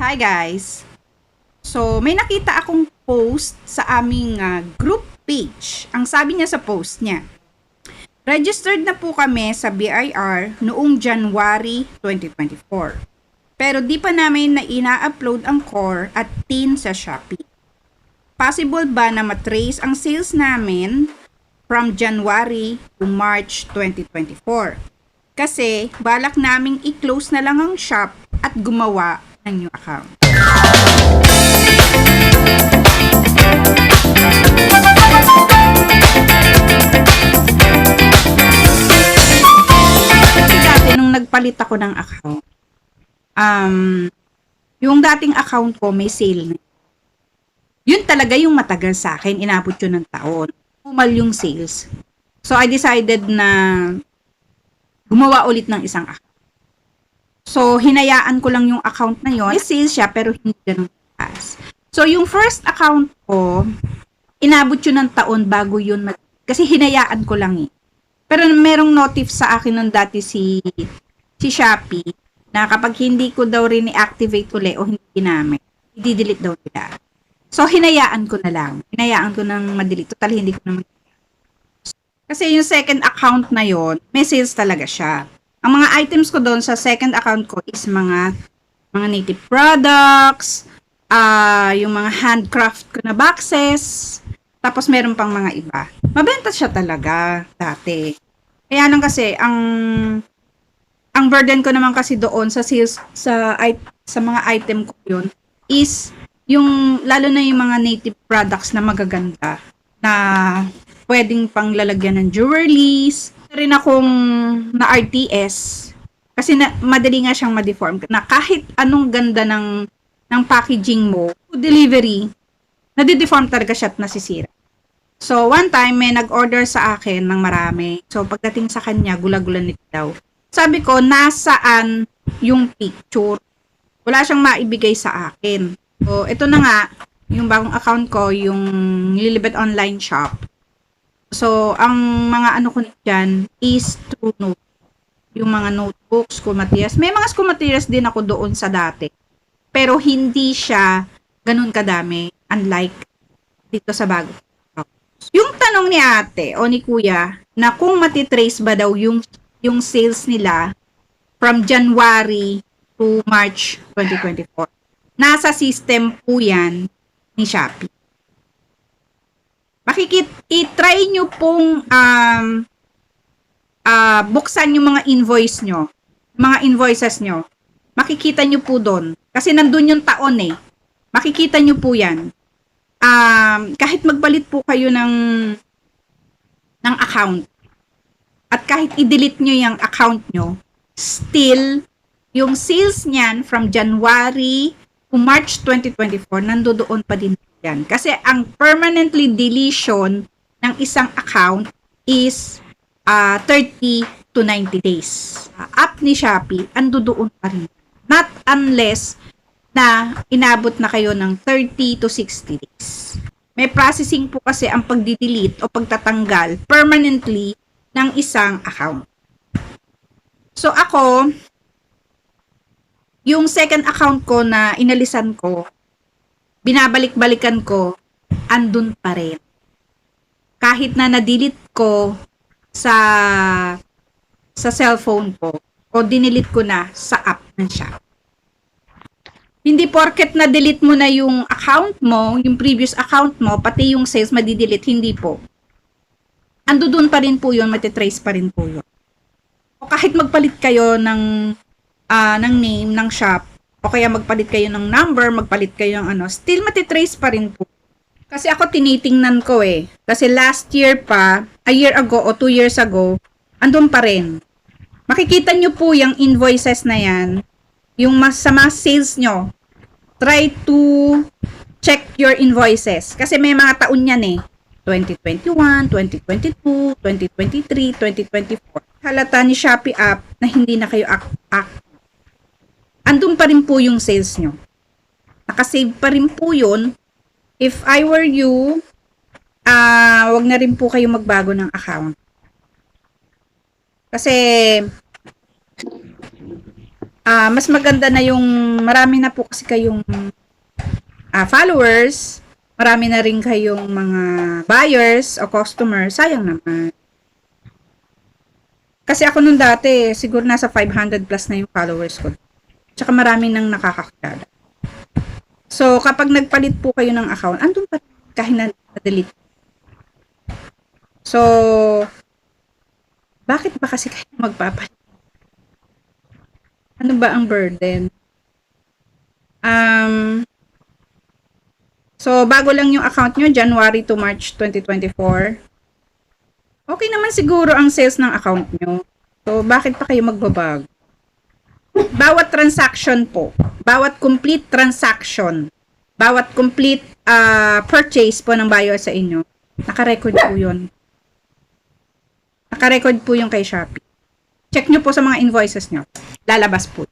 Hi guys! So, may nakita akong post sa aming ah, group page. Ang sabi niya sa post niya, Registered na po kami sa BIR noong January 2024. Pero di pa namin na ina-upload ang core at tin sa Shopee. Possible ba na matrace ang sales namin from January to March 2024? Kasi balak naming i-close na lang ang shop at gumawa ng new account. Dati nung nagpalit ako ng account, um, yung dating account ko may sale na. Yun talaga yung matagal sa akin, inabot yun ng taon. Umal yung sales. So I decided na gumawa ulit ng isang account. So, hinayaan ko lang yung account na yon. Sales siya, pero hindi ganun taas. So, yung first account ko, inabot yun ng taon bago yun mag... Kasi hinayaan ko lang eh. Pero merong notif sa akin nung dati si, si Shopee na kapag hindi ko daw rin i-activate uli o hindi ginamit, i-delete daw nila. So, hinayaan ko na lang. Hinayaan ko nang madelete. Total, hindi ko naman kasi yung second account na yon, may sales talaga siya. Ang mga items ko doon sa second account ko is mga mga native products, ah yung mga handcraft ko na boxes, tapos meron pang mga iba. Mabenta siya talaga dati. Kaya lang kasi ang ang burden ko naman kasi doon sa sales sa sa mga item ko yun is yung lalo na yung mga native products na magaganda na pwedeng pang lalagyan ng jewelries. Rin akong na RTS kasi na, madali nga siyang ma-deform na kahit anong ganda ng ng packaging mo, delivery, nade-deform talaga siya at nasisira. So, one time, may nag-order sa akin ng marami. So, pagdating sa kanya, gula-gula nito daw. Sabi ko, nasaan yung picture? Wala siyang maibigay sa akin. So, ito na nga, yung bagong account ko, yung Lilibet Online Shop. So, ang mga ano ko dyan is true note. Yung mga notebooks, school materials. May mga school materials din ako doon sa dati. Pero hindi siya ganun kadami. Unlike dito sa bago. Yung tanong ni ate o ni kuya na kung matitrace ba daw yung, yung sales nila from January to March 2024. Nasa system po yan ni Shopee makikit i-try nyo pong um, uh, buksan yung mga invoice nyo, mga invoices nyo. Makikita nyo po doon. Kasi nandun yung taon eh. Makikita nyo po yan. Um, kahit magpalit po kayo ng ng account at kahit i-delete nyo yung account nyo, still, yung sales niyan from January to March 2024, nandoon pa din yan. Kasi ang permanently deletion ng isang account is uh, 30 to 90 days. Uh, app ni Shopee, ando doon pa rin. Not unless na inabot na kayo ng 30 to 60 days. May processing po kasi ang pagdi-delete o pagtatanggal permanently ng isang account. So ako, yung second account ko na inalisan ko, binabalik-balikan ko, andun pa rin. Kahit na na-delete ko sa sa cellphone ko o dinilit ko na sa app ng Shop. Hindi porket na-delete mo na yung account mo, yung previous account mo, pati yung sales madidelete, hindi po. Ando doon pa rin po yun, matitrace pa rin po yun. O kahit magpalit kayo ng, uh, ng name ng shop, o kaya magpalit kayo ng number, magpalit kayo ng ano, still matitrace pa rin po. Kasi ako tinitingnan ko eh. Kasi last year pa, a year ago o two years ago, andun pa rin. Makikita nyo po yung invoices na yan, yung mas, sa mga sales nyo, try to check your invoices. Kasi may mga taon yan eh. 2021, 2022, 2023, 2024. Halata ni Shopee app na hindi na kayo act, act andun pa rin po yung sales nyo. Nakasave pa rin po yun. If I were you, uh, wag na rin po kayo magbago ng account. Kasi, ah, mas maganda na yung marami na po kasi kayong ah, followers, marami na rin kayong mga buyers o customers, sayang naman. Kasi ako nung dati, siguro nasa 500 plus na yung followers ko. Tsaka marami nang nakakakilala. So, kapag nagpalit po kayo ng account, andun pa kahit na na-delete. So, bakit ba kasi kayo magpapalit? Ano ba ang burden? Um, so, bago lang yung account nyo, January to March 2024. Okay naman siguro ang sales ng account nyo. So, bakit pa kayo magbabago? Bawat transaction po, bawat complete transaction, bawat complete ah, purchase po ng buyer sa inyo, nakarecord po yun. Nakarecord po yung kay Shopee. Check nyo po sa mga invoices nyo. Lalabas po.